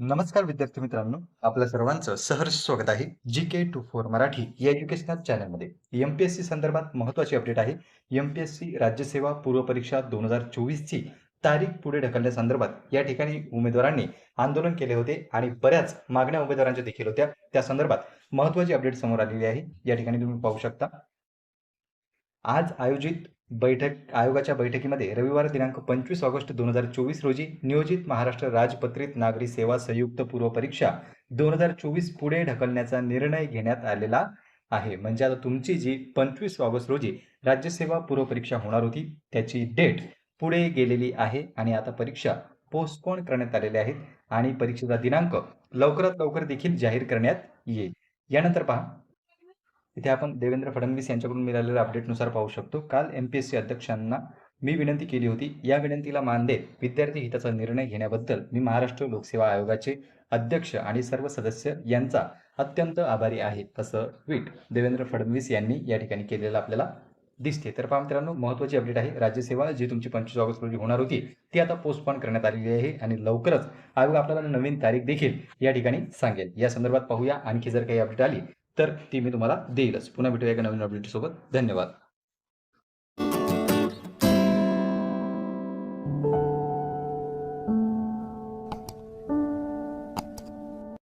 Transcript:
नमस्कार विद्यार्थी मित्रांनो आपल्या सर्वांचं सहर्ष स्वागत आहे G K two four Marathi या एज्युकेशनल चॅनलमध्ये एमपीएससी संदर्भात महत्त्वाची अपडेट आहे. एमपीएससी राज्यसेवा पूर्व परीक्षा दोन हजार चोवीसची तारीख पुढे ढकलण्यासंदर्भात या ठिकाणी उमेदवारांनी आंदोलन केले होते आणि बऱ्याच मागण्या उमेदवारांच्या देखील होत्या. त्या संदर्भात महत्त्वाची अपडेट समोर आलेली आहे. या ठिकाणी तुम्ही पाहू शकता. आज आयोजित बैठक आयोगाच्या बैठकीमध्ये रविवार दिनांक पंचवीस ऑगस्ट दोन हजार चोवीस रोजी नियोजित महाराष्ट्र राजपत्रित नागरी सेवा संयुक्त पूर्व परीक्षा दोन हजार चोवीस पुढे ढकलण्याचा निर्णय घेण्यात आलेला आहे. म्हणजे आता तुमची जी पंचवीस ऑगस्ट रोजी राज्यसेवा पूर्व परीक्षा होणार होती त्याची डेट पुढे गेलेली आहे आणि आता परीक्षा पोस्टपोन करण्यात आलेल्या आहेत आणि परीक्षेचा दिनांक लवकरात लवकर देखील जाहीर करण्यात येईल. यानंतर पहा इथे आपण देवेंद्र फडणवीस यांच्याकडून मिळालेल्या अपडेटनुसार पाहू शकतो. काल एम पी एस सी अध्यक्षांना मी विनंती केली होती या विनंतीला मान देत विद्यार्थी हिताचा निर्णय घेण्याबद्दल मी महाराष्ट्र लोकसेवा आयोगाचे अध्यक्ष आणि सर्व सदस्य यांचा अत्यंत आभारी आहे असं ट्विट देवेंद्र फडणवीस यांनी या ठिकाणी केलेलं आपल्याला दिसते. तर पहा मित्रांनो महत्त्वाची अपडेट आहे राज्यसेवा जी तुमची पंचवीस ऑगस्ट रोजी होणार होती ती आता पोस्टपोन करण्यात आलेली आहे आणि लवकरच आयोग आपल्याला नवीन तारीख देखील या ठिकाणी सांगेल. या संदर्भात पाहूया आणखी जर काही अपडेट आली तर ती मी तुम्हाला देईलच. पुन्हा भेटूया एका नवीन अपडेटसोबत धन्यवाद.